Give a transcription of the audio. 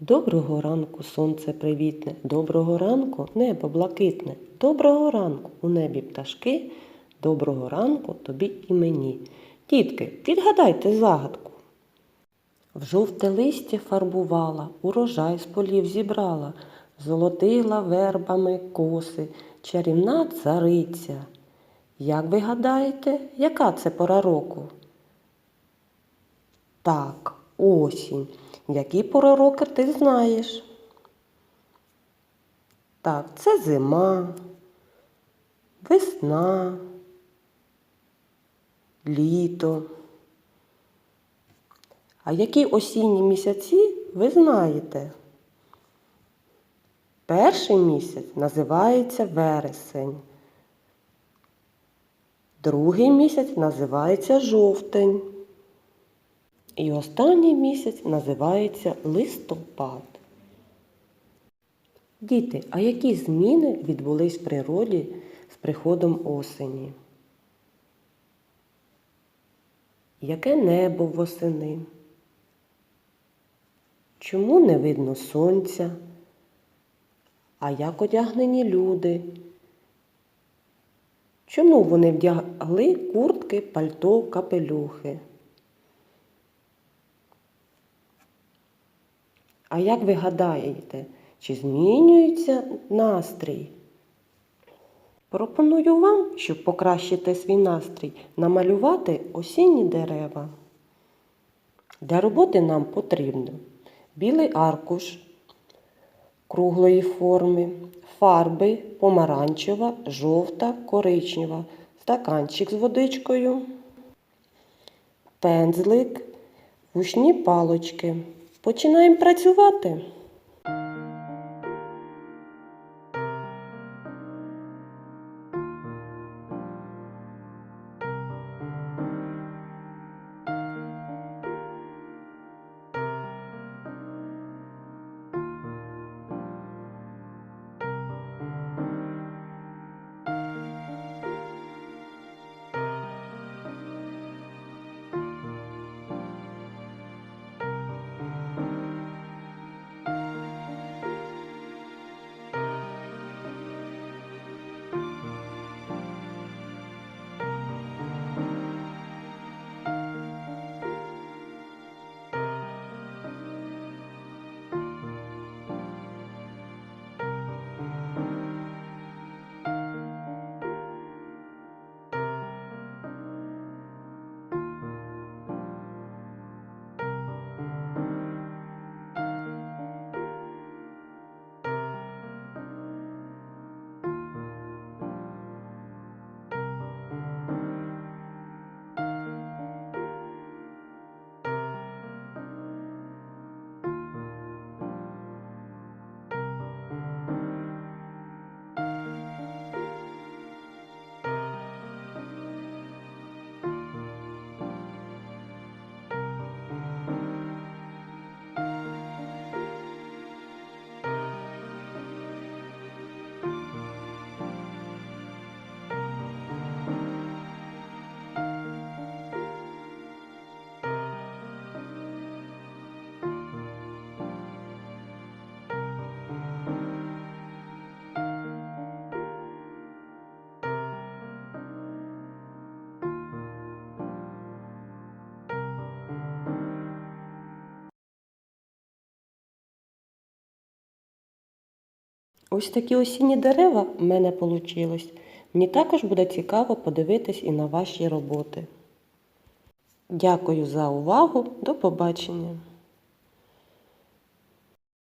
Доброго ранку, сонце привітне, доброго ранку, небо блакитне, доброго ранку у небі пташки, доброго ранку тобі і мені. Дітки, відгадайте загадку. В жовте листя фарбувала, урожай з полів зібрала, золотила вербами коси, чарівна цариця. Як ви гадаєте, яка це пора року? Так, осінь. Які пори року ти знаєш? Так, це зима, весна, літо. А які осінні місяці ви знаєте? Перший місяць називається вересень. Другий місяць називається жовтень. І останній місяць називається листопад. Діти, а які зміни відбулись в природі з приходом осені? Яке небо восени? Чому не видно сонця? А як одягнені люди? Чому вони вдягли куртки, пальто, капелюхи? А як ви гадаєте, чи змінюється настрій? Пропоную вам, щоб покращити свій настрій, намалювати осінні дерева. Для роботи нам потрібно білий аркуш круглої форми, фарби помаранчева, жовта, коричнева, стаканчик з водичкою, пензлик, вушні палочки. Починаємо працювати. Ось такі осінні дерева в мене вийшло. Мені також буде цікаво подивитись і на ваші роботи. Дякую за увагу. До побачення!